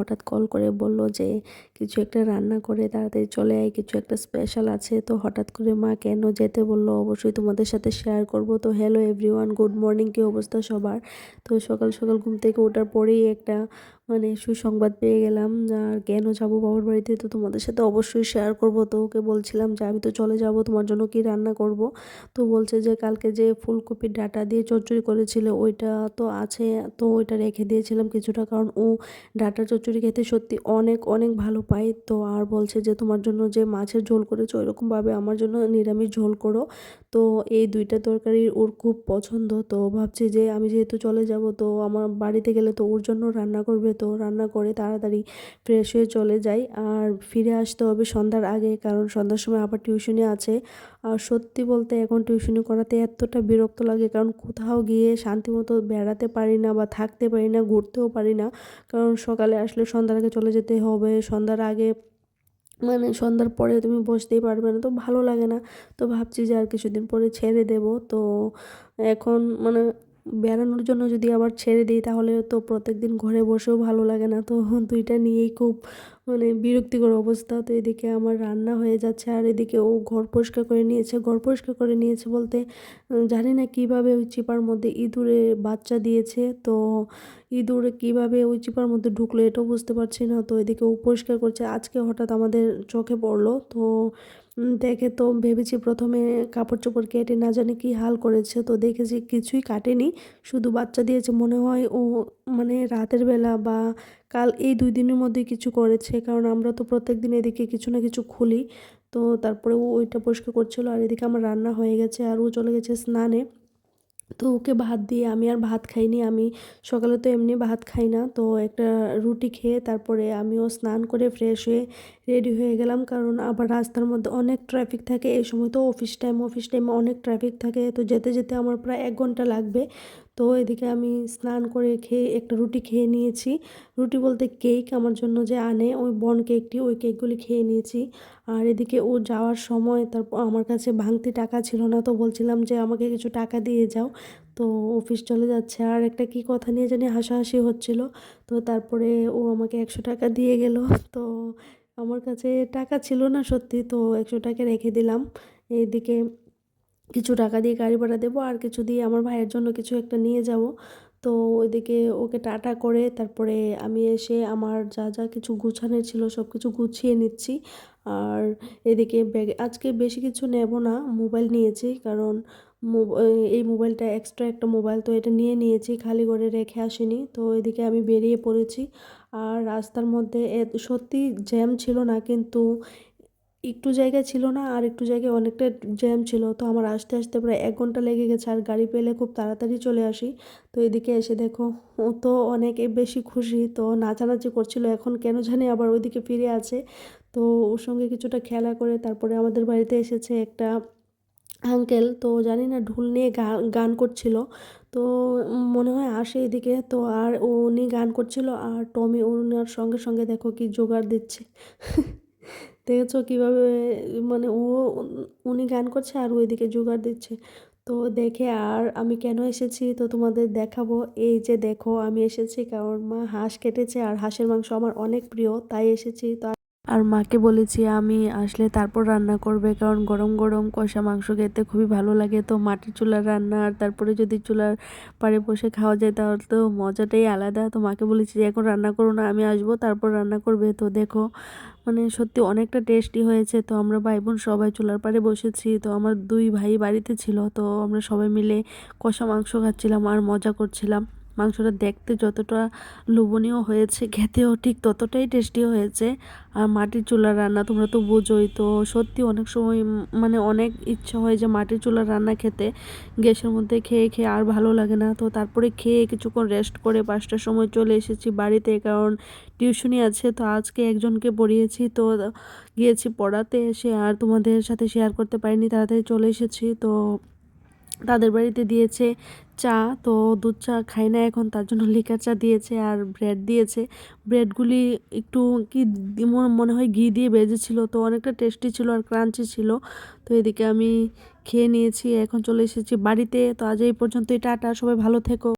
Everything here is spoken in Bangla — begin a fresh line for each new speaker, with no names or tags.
হঠাৎ কল করে বলল যে কিছু একটা রান্না করে তাড়াতাড়ি চলে আয়, কিছু একটা স্পেশাল আছে। তো হঠাৎ করে মা কেন যেতে বলল? অবশ্যই তোমাদের সাথে শেয়ার করব। তো হ্যালো এভরিওয়ান গুড মর্নিং কী অবস্থা সবার? তো সকাল সকাল ঘুম থেকে ওঠার পরেই একটা মানে সুসংবাদ পেয়ে গেলাম আর কেন যাব বাবার বাড়িতে তো তোমাদের সাথে অবশ্যই শেয়ার করব। তো ওকে বলছিলাম যে আমি তো চলে যাব, তোমার জন্য কি রান্না করব? তো বলছে যে কালকে যে ফুলকপির ডাটা দিয়ে চচ্চড়ি করেছিল ওইটা তো আছে, তো ওইটা রেখে দিয়েছিলাম কিছুটা কারণ ও ডাটা চচ্চড়ি খেতে সত্যি অনেক অনেক ভালো পায়। তো আর বলছে যে তোমার জন্য যে মাছের ঝোল করেছ ওইরকমভাবে আমার জন্য নিরামিষ ঝোল করো। তো এই দুইটা তরকারি ওর খুব পছন্দ। তো ভাবছি যে আমি যেহেতু চলে যাব, তো আমার বাড়িতে গেলে তো ওর জন্য রান্না করবে। তো রান্না করে তাড়াতাড়ি ফ্রেশ হয়ে চলে যাই। আর ফিরে আসতে হবে সন্ধ্যার আগে, কারণ সন্ধ্যার সময় আবার টিউশনি আছে। আর সত্যি বলতে এখন টিউশনি করাতে এতটা বিরক্ত লাগে, কারণ কোথাও গিয়ে শান্তিমতো বেড়াতে পারি না বা থাকতে পারি না, ঘুরতেও পারি না। কারণ সকালে আসলে সন্ধ্যার আগে চলে যেতে হবে। সন্ধ্যার আগে মানে সন্ধ্যার পরে তুমি বসতেই পারবে না, তো ভালো লাগে না। তো ভাবছি যে আর কিছুদিন পরে ছেড়ে দেব। তো এখন মানে বেড়ানোর জন্য যদি আবার ছেড়ে দিই, তাহলে তো প্রত্যেক দিন ঘরে বসেও ভালো লাগে না। তো দুইটা নিয়েই খুব মানে বিরক্তিকর অবস্থা। তো এদিকে আমার রান্না হয়ে যাচ্ছে আর এদিকে ও ঘর পরিষ্কার করে নিয়েছে। ঘর পরিষ্কার করে নিয়েছে বলতে জানি না কীভাবে ওই চিপার মধ্যে ইঁদুরে বাচ্চা দিয়েছে। তো ইঁদুর কীভাবে ওই চিপার মধ্যে ঢুকলো এটাও বুঝতে পারছি না। তো এদিকে ও পরিষ্কার করছে। আজকে হঠাৎ আমাদের চোখে পড়ল। তো দেখে তো ভেবেছি প্রথমে কাপড় চোপড় কেটে না জানি কি হাল করেছে। তো দেখেছি কিছুই কাটেনি। শুধু বাচ্চা দিয়েছে। মনে হয় ও মানে রাতের বেলা বা কাল এই দুই দিনের মধ্যে কিছু করেছে। কারণ আমরা তো প্রত্যেক দিন এদিকে কিছু না কিছু খুলি। তো তারপরে ও ওইটা পরিষ্কার করছিল আর এদিকে আমার রান্না হয়ে গেছে আর ও চলে গেছে স্নানে। তো ওকে ভাত দিয়ে আমি আর ভাত খাইনি, আমি সকালে তো এমনি ভাত খাই না। তো একটা রুটি খেয়ে তারপরে আমিও স্নান করে ফ্রেশ হয়ে রেডি হয়ে গেলাম কারণ আবার রাস্তার মধ্যে অনেক ট্রাফিক থাকে। এই সময় তো অফিস টাইম অফিস টাইমে অনেক ট্রাফিক থাকে। তো যেতে যেতে আমার প্রায় এক ঘণ্টা লাগবে। তো এদিকে আমি স্নান করে খেয়ে একটা রুটি খেয়ে নিয়েছি। রুটি বলতে কেক আমার জন্য যে আনে, ওই বন কেকটি, ওই কেকগুলি খেয়ে নিয়েছি। আর এদিকে ও যাওয়ার সময় তারপর আমার কাছে ভাঙতি টাকা ছিল না তো বলছিলাম যে আমাকে কিছু টাকা দিয়ে যাও। তো অফিস চলে যাচ্ছে। আর একটা কি কথা নিয়ে জানি হাসাহাসি হচ্ছিল। তো তারপরে ও আমাকে একশো টাকা দিয়ে গেল। তো আমার কাছে টাকা ছিল না সত্যি, তো একশো টাকা রেখে দিলাম। এইদিকে কিছু টাকা দিয়ে গাড়ি ভাড়া দেবো আর কিছু দিয়ে আমার ভাইয়ের জন্য কিছু একটা নিয়ে যাব। তো ওইদিকে ওকে টাটা করে তারপরে আমি এসে আমার যা যা কিছু গুছানোর ছিল সব কিছু গুছিয়ে নিচ্ছি। আর এদিকে ব্যাগে, আজকে বেশি কিছু নেব না, মোবাইল নিয়েছি কারণ এই মোবাইলটা এক্সট্রা একটা মোবাইল তো এটা নিয়ে নিয়েছি, খালি করে রেখে আসিনি। তো এদিকে আমি বেরিয়ে পড়েছি। আর রাস্তার মধ্যে সত্যি জ্যাম ছিল না, কিন্তু একটু জায়গা ছিল না আর একটু জায়গায় অনেকটা জ্যাম ছিল। তো আমার আসতে আসতে প্রায় এক ঘণ্টা লেগে গেছে আর গাড়ি পেলে খুব তাড়াতাড়ি চলে আসি। তো এদিকে এসে দেখো, ও তো অনেক বেশি খুশি, তো নাচানাচি করছিল। এখন কেন জানি আবার ওইদিকে ফিরে আছে। তো ওর সঙ্গে কিছুটা খেলা করে তারপরে আমাদের বাড়িতে এসেছে একটা আঙ্কেল। তো জানি না, ঢুল নিয়ে গান গান করছিল। তো মনে হয় আসে এদিকে। তো আর উনি গান করছিল আর টমি ওনার সঙ্গে সঙ্গে দেখো কি জোগাড় দিচ্ছে। দেখেছ কীভাবে মানে ও উনি গান করছে আর ওইদিকে জোগাড় দিচ্ছে। তো দেখে আর আমি কেন এসেছি? তো তোমাদের দেখাবো। এই যে দেখো, আমি এসেছি কারণ মা হাঁস কেটেছে আর হাঁসের মাংস আমার অনেক প্রিয়, তাই এসেছি। তো আর মাকে বলেছি আমি আসলে তারপর রান্না করবে কারণ গরম গরম কষা মাংস খেতে খুবই ভালো লাগে। তো মাটির চুলার রান্না আর তারপরে যদি চুলার পাড়ে বসে খাওয়া যায় তাহলে তো মজাটাই আলাদা। তো মাকে বলেছি যে এখন রান্না করো না, আমি আসব, তারপর রান্না করবে। তো দেখো মানে সত্যি অনেকটা টেস্টি হয়েছে। তো আমরা ভাই বোন সবাই চুলার পাড়ে বসেছি। তো আমার দুই ভাই বাড়িতে ছিল। তো আমরা সবাই মিলে কষা মাংস খাচ্ছিলাম আর মজা করছিলাম। মাংসটা দেখতে যতটা লোভনীয় হয়েছে, খেতেও ঠিক ততটাই টেস্টি হয়েছে। আর মাটির চুলার রান্না তোমরা তো বোঝোই তো, সত্যি অনেক সময় মানে অনেক ইচ্ছা হয় যে মাটির চুলার রান্না খেতে। গ্যাসের মধ্যে খেয়ে খেয়ে আর ভালো লাগে না। তো তারপরে খেয়ে কিছুক্ষণ রেস্ট করে পাঁচটার সময় চলে এসেছি বাড়িতে, কারণ টিউশনি আছে। তো আজকে একজনকে পড়িয়েছি, তো গিয়েছি পড়াতে এসে আর তোমাদের সাথে শেয়ার করতে পারিনি, তাড়াতাড়ি চলে এসেছি। তো তাদের বাড়িতে দিয়েছে চা, তো দুধ চা খাই না এখন, তার জন্য লিকার চা দিয়েছে আর ব্রেড দিয়েছে। ব্রেডগুলি একটু কি মনে হয় ঘি দিয়ে বেজেছিল তো অনেকটা টেস্টি ছিল আর ক্রাঞ্চি ছিল। তো এদিকে আমি খেয়ে নিয়েছি, এখন চলে এসেছি বাড়িতে। তো আজ এই পর্যন্তই, টাটা, সবাই ভালো থেকো।